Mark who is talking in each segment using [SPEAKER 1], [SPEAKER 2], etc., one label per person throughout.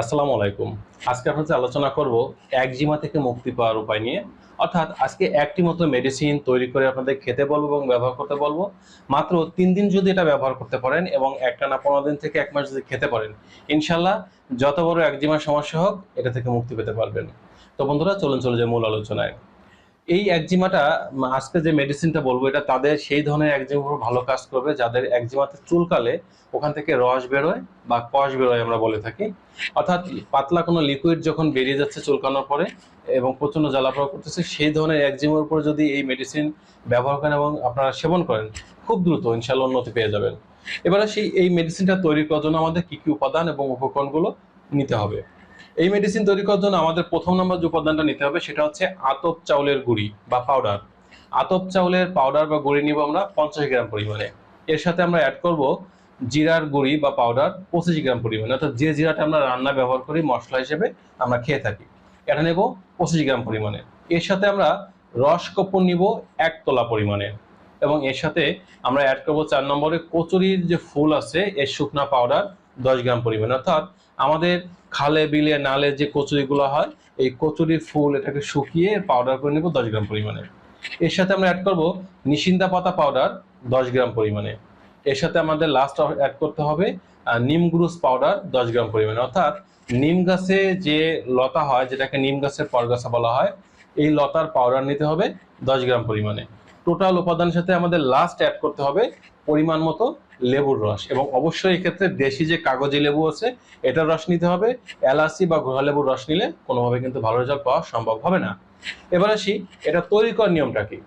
[SPEAKER 1] আসসালামু আলাইকুম। আজকে সাথে আলোচনা করব একজিমা থেকে মুক্তি পাওয়ার উপায় নিয়ে। অর্থাৎ আজকে একটি মতো মেডিসিন তৈরি করে আপনাদের খেতে বলব এবং ব্যবহার করতে বলব। মাত্র তিন দিন যদি এটা ব্যবহার করতে পারেন এবং একটা না পনেরো দিন থেকে এক মাস যদি খেতে পারেন ইনশাল্লাহ যত বড় একজিমার সমস্যা হোক, এটা থেকে মুক্তি পেতে পারবেন। তো বন্ধুরা, চলুন চলে যায় মূল আলোচনায়। এই একজিমাটা আজকে যে মেডিসিনটা বলব, এটা তাদের সেই ধরনের একজিমার ভালো কাজ করবে, যাদের একজিমাতে চুলকালে ওখান থেকে রস বেরোয় বা কষ বেরোয় আমরা বলে থাকি। অর্থাৎ পাতলা কোনো লিকুইড যখন বেরিয়ে যাচ্ছে চুলকানোর পরে এবং প্রচণ্ড জ্বালাপোড়া করতেছে, সেই ধরনের একজিমার উপর যদি এই মেডিসিন ব্যবহার করেন এবং আপনারা সেবন করেন, খুব দ্রুত ইনশাল্লাহ উন্নতি পেয়ে যাবেন। এবারে সেই এই মেডিসিনটা তৈরি করার জন্য আমাদের কি কি উপাদান এবং উপকরণগুলো নিতে হবে। এই মেডিসিন তৈরি করার জন্য আমাদের প্রথম নম্বর যে উপাদানটা নিতে হবে, সেটা হচ্ছে আতপ চাউলের গুঁড়ি বা পাউডার আতপ চাউলের পাউডার বা গুঁড়ি নিব আমরা পঞ্চাশ গ্রাম পরিমাণে। এর সাথে আমরা অ্যাড করব জিরার গুঁড়ি বা পাউডার পঁচিশ গ্রাম পরিমাণে। অর্থাৎ যে জিরাটা আমরা রান্না ব্যবহার করি মশলা হিসেবে, আমরা খেয়ে থাকি। এটা নেব পঁচিশ গ্রাম পরিমাণে। এর সাথে আমরা রস কপুর নিব এক তোলা পরিমাণে। এবং এর সাথে আমরা অ্যাড করব চার নম্বরে কচুরির যে ফুল আছে, এর শুকনা পাউডার দশ গ্রাম পরিমাণ। অর্থাৎ আমাদের খালে, বিলে, নালে যে কচুরিগুলো হয়, এই কচুরির ফুল এটাকে শুকিয়ে পাউডার করে নেব দশ গ্রাম পরিমাণে। এর সাথে আমরা অ্যাড করব নিশিন্দা পাতা পাউডার দশ গ্রাম পরিমাণে। এর সাথে আমাদের লাস্ট অ্যাড করতে হবে নিম গ্রুস পাউডার দশ গ্রাম পরিমাণে। অর্থাৎ নিম গাছে যে লতা হয়, যেটাকে নিম গাছের পরগাছা বলা হয়, এই লতার পাউডার নিতে হবে দশ গ্রাম পরিমাণে। টোটাল উপাদানের সাথে আমাদের লাস্ট অ্যাড করতে হবে পরিমাণ মতো লেবুর রস এবং অবশ্যই এক্ষেত্রে দেশি যে কাগজি লেবু আছে এটার রস নিতে হবে। এলাচি বা ঘোড়া লেবুর রস নিলে কোনোভাবে কিন্তু ভালো রেজাল্ট পাওয়া সম্ভব হবে না। এবার আসি, এটা তৈরি করার নিয়মটা কি?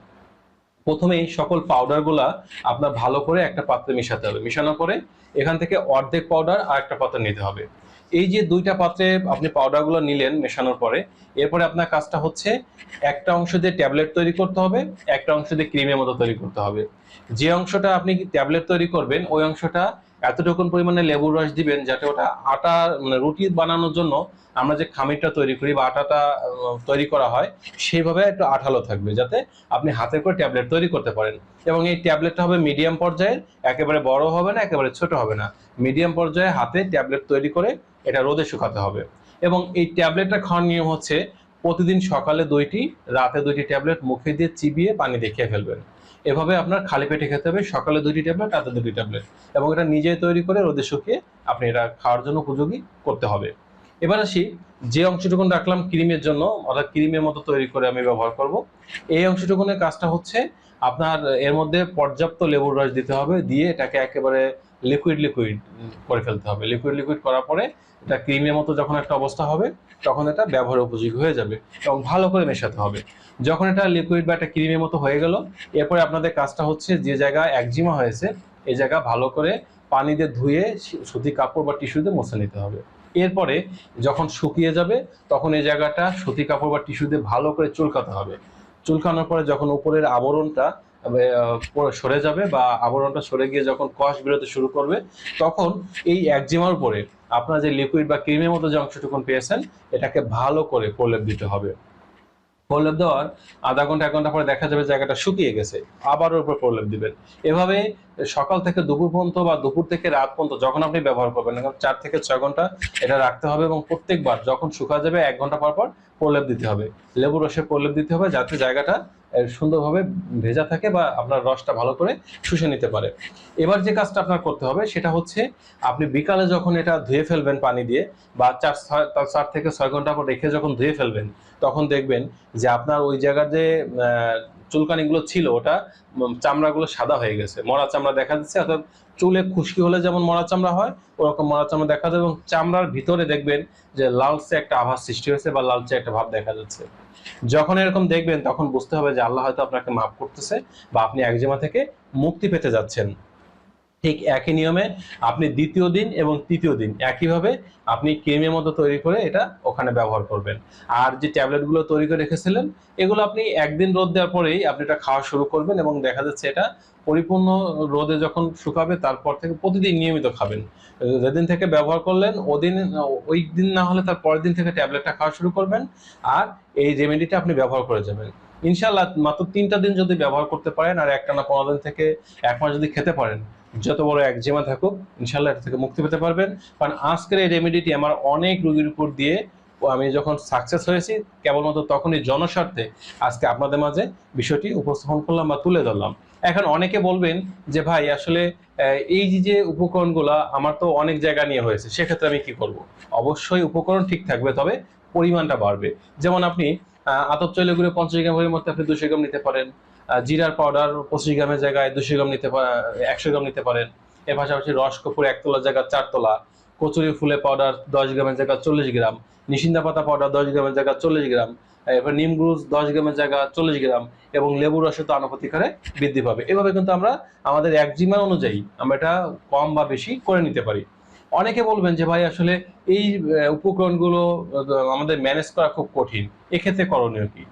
[SPEAKER 1] প্রথমেই সকল পাউডারগুলা আপনার ভালো করে একটা পাত্রে মিশাতে হবে। মিশানোর করে এখান থেকে অর্ধেক পাউডার আর একটা পাত্র নিতে হবে। এই যে দুইটা পাত্রে আপনি পাউডারগুলো নিলেন মেশানোর পরে, এরপরে আপনার কাজটা হচ্ছে একটা অংশ দিয়ে ট্যাবলেট তৈরি করতে হবে, একটা অংশ দিয়ে ক্রিমের মতো তৈরি করতে হবে। যে অংশটা আপনি ট্যাবলেট তৈরি করবেন, ওই অংশটা এতটুকুন পরিমাণে লেবুর রস দিবেন যাতে ওটা আটা মানে রুটি বানানোর জন্য আমরা যে খামিরটা তৈরি করি বা আটাটা তৈরি করা হয়, সেইভাবে একটু আঠালো থাকবে যাতে আপনি হাতে করে ট্যাবলেট তৈরি করতে পারেন। এবং এই ট্যাবলেটটা হবে মিডিয়াম পর্যায়ের, একেবারে বড় হবে না, একেবারে ছোট হবে না। মিডিয়াম পর্যায়ে হাতে ট্যাবলেট তৈরি করে এটা রোদে শুকাতে হবে। এবং এই ট্যাবলেটটা খাওয়ার নিয়ম হচ্ছে প্রতিদিন সকালে দুইটি, রাতে দুইটি ট্যাবলেট মুখে দিয়ে চিবিয়ে পানি দেখিয়ে ফেলবেন। এভাবে আপনার খালি পেটে খেতে হবে, সকালে দুটি ট্যাবলেট, রাতে দুটি ট্যাবলেট। এবং এটা নিজেই তৈরি করে রোদে শুকিয়ে আপনি এটা খাওয়ার জন্য উপযোগী করতে হবে। এবার আসি, যে অংশটুকুন রাখলাম ক্রিমের জন্য, অর্থাৎ ক্রিমের মতো তৈরি করে আমি ব্যবহার করব। এই অংশটুকুনের কাজটা হচ্ছে আপনার, এর মধ্যে পর্যাপ্ত লেবুর রস দিতে হবে, দিয়ে এটাকে একেবারে লিকুইড লিকুইড করে ফেলতে হবে। লিকুইড লিকুইড করার পরে এটা ক্রিমের মতো যখন একটা অবস্থা হবে, তখন এটা ব্যবহার উপযোগী হয়ে যাবে এবং ভালো করে মেশাতে হবে। যখন এটা লিকুইড বা একটা ক্রিমের মতো হয়ে গেল, এরপরে আপনাদের কাজটা হচ্ছে যে জায়গায় একজিমা হয়েছে এই জায়গা ভালো করে পানি দিয়ে ধুয়ে সুতি কাপড় বা টিস্যু দিয়ে মুছে নিতে হবে। এরপরে যখন শুকিয়ে যাবে, তখন এই জায়গাটা সুতি কাপড় বা টিস্যু দিয়ে ভালো করে চুলকাতে হবে। চুলকানোর পরে যখন উপরের আবরণটা সরে যাবে বা আবরণটা সরে গিয়ে যখন কষ বেরোতে শুরু করবে, তখন এই একজিমার উপরে আপনার যে লিকুইড বা ক্রিমের মতো যে অংশটুকুন পেয়েছেন, এটাকে ভালো করে প্রলেপ দিতে হবে। প্রলেপ দেওয়ার আধা ঘণ্টা, এক ঘণ্টা পরে দেখা যাবে জায়গাটা শুকিয়ে গেছে। আবার উপর প্রলেপ দিবেন। এভাবে সকাল থেকে দুপুর পর্যন্ত বা দুপুর থেকে রাত পর্যন্ত যখন আপনি ব্যবহার করবেন এখন চার থেকে ছয় ঘণ্টা এটা রাখতে হবে এবং প্রত্যেকবার যখন শুকা যাবে, এক ঘণ্টা পর পর প্রলেপ দিতে হবে। লেবু রসে প্রলেপ দিতে হবে যাতে জায়গাটা সুন্দরভাবে ভেজা থাকে বা আপনার রসটা ভালো করে শুষে নিতে পারে। এবার যে কাজটা আপনার করতে হবে সেটা হচ্ছে আপনি বিকালে যখন এটা ধুয়ে ফেলবেন পানি দিয়ে বা চার চার থেকে ছয় ঘণ্টা পর রেখে যখন ধুয়ে ফেলবেন, তখন দেখবেন যে আপনার ওই জায়গার যে চুলকানিগুলো ছিল, ওটা চামড়াগুলো সাদা হয়ে গেছে। মরা চামড়া দেখা যাচ্ছে, অর্থাৎ চুলে খুশকি হলে যেমন মরা চামড়া হয়, ওরকম মরা চামড়া দেখা যাবে এবং চামড়ার ভিতরে দেখবেন যে লালচে একটা আভাস সৃষ্টি হয়েছে বা লালচে একটা ভাব দেখা যাচ্ছে। যখন এরকম দেখবেন, তখন বুঝতে হবে যে আল্লাহ হয়তো আপনাকে মাফ করতেছে বা আপনি একজিমা থেকে মুক্তি পেতে যাচ্ছেন। ঠিক একই নিয়মে আপনি দ্বিতীয় দিন এবং তৃতীয় দিন একইভাবে আপনি ক্রিমের মতো তৈরি করে এটা ওখানে ব্যবহার করবেন। আর যে ট্যাবলেটগুলো তৈরি করে রেখেছিলেন, এগুলো আপনি একদিন রোদ দেওয়ার পরেই আপনি এটা খাওয়া শুরু করবেন এবং দেখা যাচ্ছে এটা পরিপূর্ণ রোদে যখন শুকাবে তারপর থেকে প্রতিদিন নিয়মিত খাবেন। যেদিন থেকে ব্যবহার করলেন, ওদিন, ওই দিন না হলে তার পরের দিন থেকে ট্যাবলেটটা খাওয়া শুরু করবেন আর এই রেমেডিটা আপনি ব্যবহার করে যাবেন। ইনশাল্লাহ মাত্র তিনটা দিন যদি ব্যবহার করতে পারেন আর একটানা পনেরো দিন থেকে এক মাস যদি খেতে পারেন যত বড় একজিমা থাকুক ইনশাল্লাহ এটা থেকে মুক্তি পেতে পারবেন। কারণ আজকের এই রেমেডিটি আমার অনেক রোগীর উপর দিয়ে আমি যখন সাকসেস হয়েছি, কেবলমাত্র তখনই জনস্বার্থে আজকে আপনাদের মাঝে বিষয়টি উপস্থাপন করলাম বা তুলে ধরলাম। এখন অনেকে বলবেন যে, ভাই, আসলে এই যে উপকরণগুলা আমার তো অনেক জায়গা নিয়ে হয়েছে, সেক্ষেত্রে আমি কি করব? অবশ্যই উপকরণ ঠিক থাকবে, তবে পরিমাণটা বাড়বে। যেমন আপনি আতপ গুঁড়ো পঞ্চাশ গ্রামের মধ্যে আপনি দুশো গ্রাম নিতে পারেন। জিরার পাউডার পঁচিশ গ্রামের জায়গায় দুশো গ্রাম নিতে একশো গ্রাম নিতে পারেন। এর পাশাপাশি রস কপুর এক তোলার জায়গায় চার তোলা। কচুরি ফুলের পাউডার দশ গ্রামের জায়গায় চল্লিশ গ্রাম। নিশিন্দা পাতা পাউডার দশ গ্রামের জায়গায় চল্লিশ গ্রাম। এবার নিম গ্রুজ দশ গ্রামের জায়গা চল্লিশ গ্রাম এবং লেবু রসে তো আনুপাতিক হারে বৃদ্ধি পাবে। এভাবে কিন্তু আমরা আমাদের একজিমা অনুযায়ী আমরা এটা কম বা বেশি করে নিতে পারি। অনেকে বলবেন যে ভাই আসলে এই উপকরণগুলো আমাদের ম্যানেজ করা খুব কঠিন। এক্ষেত্রে করণীয় কি?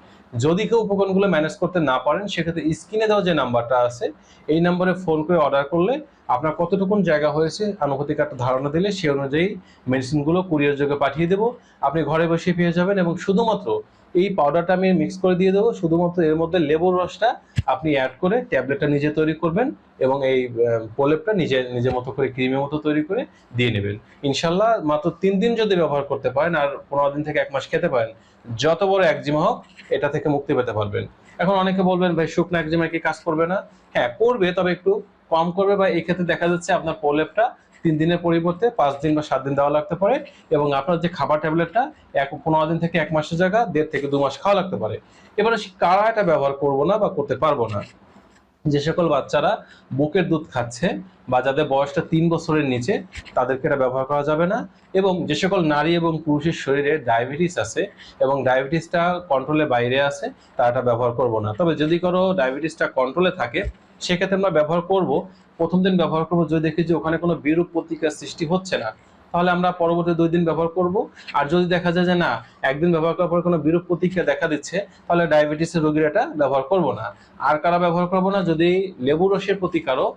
[SPEAKER 1] যদি কেউ উপকরণগুলো ম্যানেজ করতে না পারেন, সেক্ষেত্রে স্ক্রিনে দেওয়া যে নাম্বারটা আছে, এই নাম্বারে ফোন করে অর্ডার করলে আপনার কতটুকুন জায়গা হয়েছে, আনুপাতিক একটা ধারণা দিলে সেই অনুযায়ী মেডিসিনগুলো কুরিয়ার যোগে পাঠিয়ে দেবো। আপনি ঘরে বসে পেয়ে যাবেন এবং শুধুমাত্র এই পাউডারটা আমি মিক্স করে দিয়ে দেবো, শুধুমাত্র এর মধ্যে লেবুর রসটা আপনি অ্যাড করে ট্যাবলেটটা নিজে তৈরি করবেন এবং এই প্রলেপটা নিজে, নিজের মতো করে ক্রিমের মতো তৈরি করে দিয়ে নেবেন। ইনশাল্লাহ মাত্র তিন দিন যদি ব্যবহার করতে পারেন, আর পনেরো দিন থেকে এক মাস খেতে পারেন যত বড় একজিমা হোক, এটা থেকে মুক্তি পেতে পারবেন। এখন অনেকে বলবেন, ভাই, শুকনো একজিমা কি কাজ করবে না? হ্যাঁ করবে, তবে একটু কম করবে বা এক্ষেত্রে ক্ষেত্রে দেখা যাচ্ছে আপনার প্রলেপটা তিন দিনের পরিবর্তে পাঁচ দিন বা সাত দিন দেওয়া লাগতে পারে এবং আপনার যে খাবার ট্যাবলেটটা এক, পনেরো দিন থেকে এক মাসের জায়গা, দেড় থেকে দু মাস খাওয়া লাগতে পারে। এবারে কারা এটা ব্যবহার করব না বা করতে পারব না? যে সকল বাচ্চারা বুকের দুধ খাচ্ছে বা যাদের বয়সটা তিন বছরের নিচে, তাদেরকে এটা ব্যবহার করা যাবে না। এবং যে সকল নারী এবং পুরুষের শরীরে ডায়াবেটিস আছে এবং ডায়াবেটিসটা কন্ট্রোলের বাইরে আছে, তারা এটা ব্যবহার করব না। তবে যদি কোনো ডায়াবেটিসটা কন্ট্রোলে থাকে, সেক্ষেত্রে আমরা ব্যবহার করব। প্রথম দিন ব্যবহার করব যদি দেখি যে ওখানে কোনো বিরূপ প্রতিক্রিয়ার সৃষ্টি হচ্ছে না তাহলে আমরা পরবর্তী দুই দিন ব্যবহার করব। আর যদি দেখা যায় যে না, একদিন ব্যবহার করার পর কোনো বিরূপ প্রতিক্রিয়া দেখা দিচ্ছে, তাহলে ডায়াবেটিসের রোগীর এটা ব্যবহার করব না। আর কারা ব্যবহার করব না? যদি লেবু রসের প্রতি কারও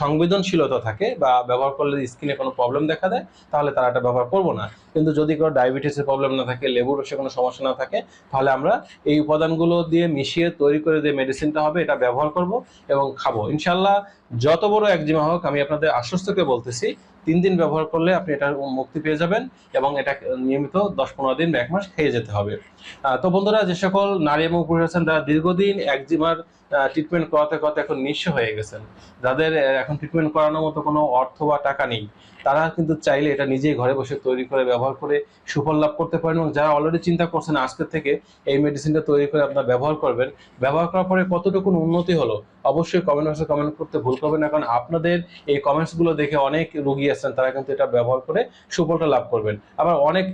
[SPEAKER 1] সংবেদনশীলতা থাকে বা ব্যবহার করলে স্কিনে কোনো প্রবলেম দেখা দেয়, তাহলে তারা এটা ব্যবহার করব না। কিন্তু যদি কোনো ডায়াবেটিসের প্রবলেম না থাকে, লেবু রসে কোনো সমস্যা না থাকে, তাহলে আমরা এই উপাদানগুলো দিয়ে মিশিয়ে তৈরি করে যে মেডিসিনটা হবে, এটা ব্যবহার করব এবং খাব। ইনশাল্লাহ যত বড় একজিমা হোক, আমি আপনাদের আশ্বস্তকে বলতেছি, তিন দিন ব্যবহার করলে আপনি এটা মুক্তি পেয়ে যাবেন এবং এটা নিয়মিত দশ পনেরো দিন এক মাস খেয়ে যেতে হবে। তো বন্ধুরা, যে সকল নারী এবং পুরুষ আছেন, তারা দীর্ঘদিন একজিমার ট্রিটমেন্ট করাতে করাতে এখন নিঃস্ব হয়ে গেছেন। যাদের এখন ট্রিটমেন্ট করানোর মতো কোনো অর্থ বা টাকা নেই, তারা কিন্তু চাইলে এটা নিজেই ঘরে বসে তৈরি করে, ব্যবহার করে সুফল লাভ করতে পারেন এবং যারা অলরেডি চিন্তা করছেন আজকে থেকে এই মেডিসিনটা তৈরি করে আপনারা ব্যবহার করবেন, ব্যবহার করার পরে কতটুকু উন্নতি হলো, অবশ্যই কমেন্ট বক্সে কমেন্ট করতে ভুল করবেন না, কারণ আপনাদের এই কমেন্টসগুলো দেখে অনেক রোগী আছেন, তারা কিন্তু এটা ব্যবহার করে সুফলটা লাভ করবেন। আবার অনেক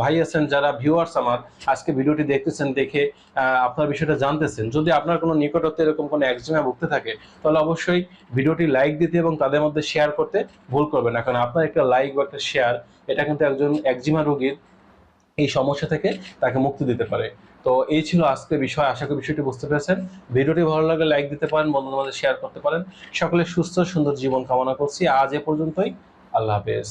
[SPEAKER 1] ভাই আছেন যারা ভিউয়ার্স আমার, আজকে ভিডিওটি দেখতেছেন, দেখে আপনার বিষয়টা জানতেছেন। যদি আপনার কোনো নিকটত্বে এরকম কোনো একজিমা ভুগতে থাকে, তাহলে অবশ্যই ভিডিওটি লাইক দিতে এবং তাদের মধ্যে শেয়ার করতে ভুল করবেন না। কারণ আপনার একটা লাইক বা একটা শেয়ার এটা কিন্তু একজন একজিমা রোগীর এই সমস্যা থেকে তাকে মুক্তি দিতে পারে। তো এই ছিল আজকের বিষয়। আশা করি বিষয়টি বুঝতে পেরেছেন। ভিডিওটি ভালো লাগলে লাইক দিতে পারেন, বন্ধুদের মধ্যে শেয়ার করতে পারেন। সকলে সুস্থ, সুন্দর জীবন কামনা করছি। আজ এ পর্যন্তই। আল্লাহ হাফেজ।